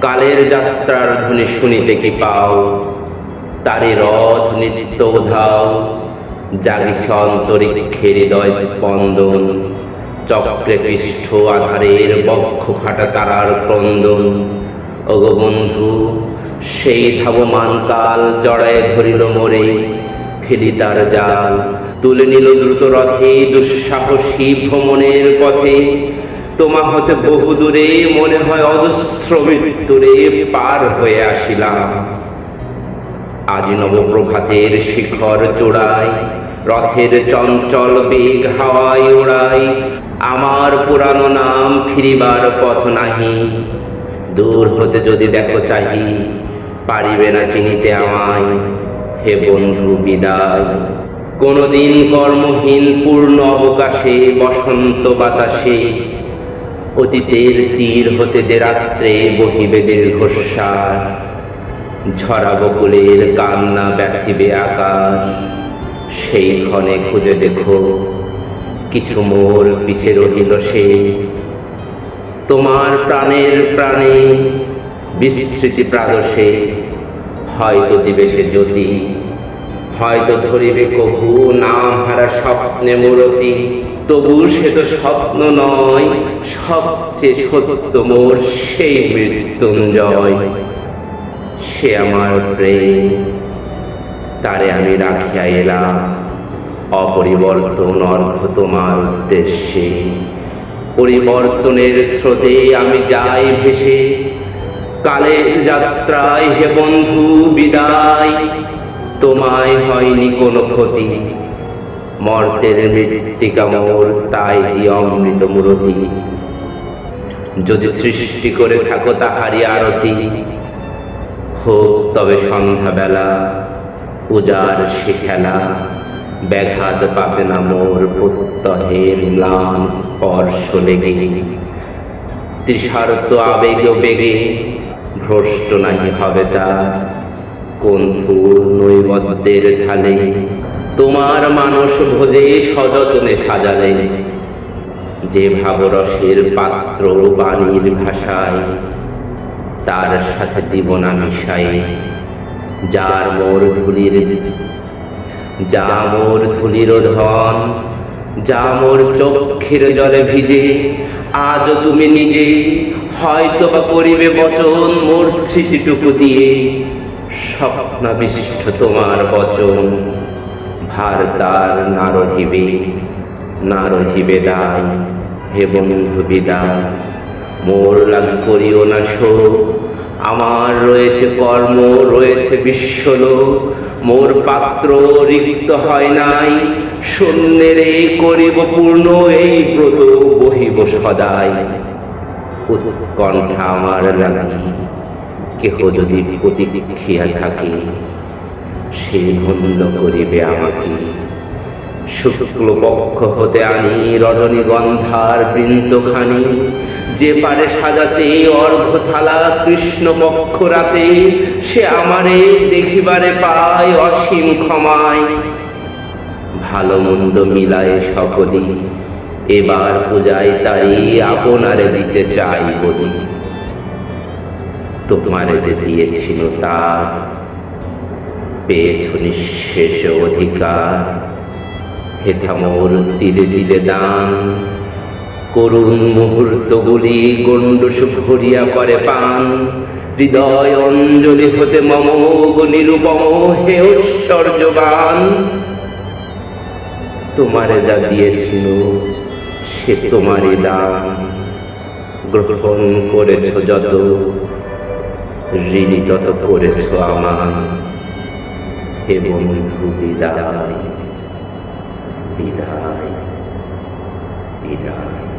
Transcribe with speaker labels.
Speaker 1: কালের যাত্রার ধ্বনি শুনিতে কি পাও তারে রথ নিত্য ধাও জাগিছে অন্তরিক্ষের হৃদয় স্পন্দন, চক্রে পৃষ্ঠ আধারের বক্ষ ফাটা তারার ক্রন্দন। ওগো বন্ধু, সেই ধাবমান কাল জড়ায় ধরিল মোরে, ফেলি তার জাল, তুলে নিল দ্রুত রথে দুঃসাহসী ভ্রমণের পথে। তোমা হতে বহু দূরে মনে হয় অজস্র মৃত্যুরে পার হয়ে আসিলাম। আজ নবপ্রভাতের শিখর চূড়ায় রথের চঞ্চল বেগ হাওয়ায় ওড়াই আমার পুরানো নাম ফিরিবার পথ নাহি। দূর হতে যদি দেখো চাহি, পারিবে না চিনিতে আমায়। হে বন্ধু, বিদায়। কোনদিন কর্মহীন পূর্ণ অবকাশে, বসন্ত বাতাসে অতীতের তীর হতে যে রাত্রে বহিবে দীর্ঘশ্বাস ঝরা বকুলের কান্না ব্যথিবে আকাশ, সেই ক্ষণে খুঁজে দেখো কিছু মোর পিছে রহিল সে। তোমার প্রাণের প্রাণে বিস্মৃতি প্রাদশে হয়তো দিবে সে জ্যোতি। হয়তো ধরিবে কভু নাম হারা স্বপ্নে মূরতি। তবু সে তো স্বপ্ন নয়, সবচেয়ে সত্য মোর সেই মৃত্যুঞ্জয়। সে আমার প্রেম, তারে আমি রাখিয়া এলাম। অপরিবর্তন অর্ঘ তোমার উদ্দেশ্যে। পরিবর্তনের স্রোতে আমি যাই ভেসে। কালের যাত্রায় হে বন্ধু, বিদায়। তোমায় হয়নি কোনো ক্ষতি। মর্তের মৃত্তিকা মোর, তাই দিয়ে অমৃত মূরতি। যদি সৃষ্টি করে থাকো তাহারি আরতি। হোক তবে সন্ধ্যাবেলা, পূজার সে খেলা ব্যাঘাত পাবে না মোর প্রত্যহের ম্লান স্পর্শ লেগে। তৃষার্ত আবেগ বেগে, ভ্রষ্ট নাহি হবে তার। কোন নৈবদ্যের ঢালে, তোমার মানস ভোজে সযতনে সাজালে। যে ভাবরসের পাত্র বাণীর ভাষায়, তার সাথে দিব না মিশাই যার মোর ধুলির যা মোর ধুলির ধন, যা মোর চক্ষের জলে ভিজে আজও তুমি নিজে হয়তো বা করিবে বচন মোর স্মৃতিটুকু দিয়ে। স্বপ্নাবিষ্ট তোমার বচন। ভার তার না রহিবে দায়। হে বন্ধু বিদায়, মোর লাগ করিও না শোক। আমার রয়েছে কর্ম, রয়েছে বিশ্বলোক। মোর পাত্র রিক্ত হয় নাই। শূন্যেরে করিব পূর্ণ, এই ব্রত বহিব সদাই উৎকণ্ঠা আমার লাগি। কেহ যদি প্রতিক্রিয়া থাকে, সে ধন্য করিবে আমাকে। শুক্ল পক্ষ হতে আনি রজনীগন্ধার বৃন্তখানি যে পারে সাজাতে অর্ঘ থালা কৃষ্ণ পক্ষ রাতে সে আমারে দেখিবারে পায় অসীম ক্ষমায়। ভালো মন্দ মিলায় সকলি এবার পূজায় তাই আপনারে দিতে চাই বলি। তোমারে যে দিয়েছিল তা। পেয়েছ নিঃশেষ অধিকার। হেথা মোর দিলে দান। করুণ মুহূর্তগুলি গণ্ডুষ ভরিয়া করে পান। হৃদয় অঞ্জলি হতে মম নিরুপম, হে ঐশ্বর্যবান। তোমারে যা দিয়েছিল, সে তোমারই দান। গ্রহণ করেছ যত ঋণী তত করেছ আমার হে বন্ধু বিদায়। বিদায় বিদায়।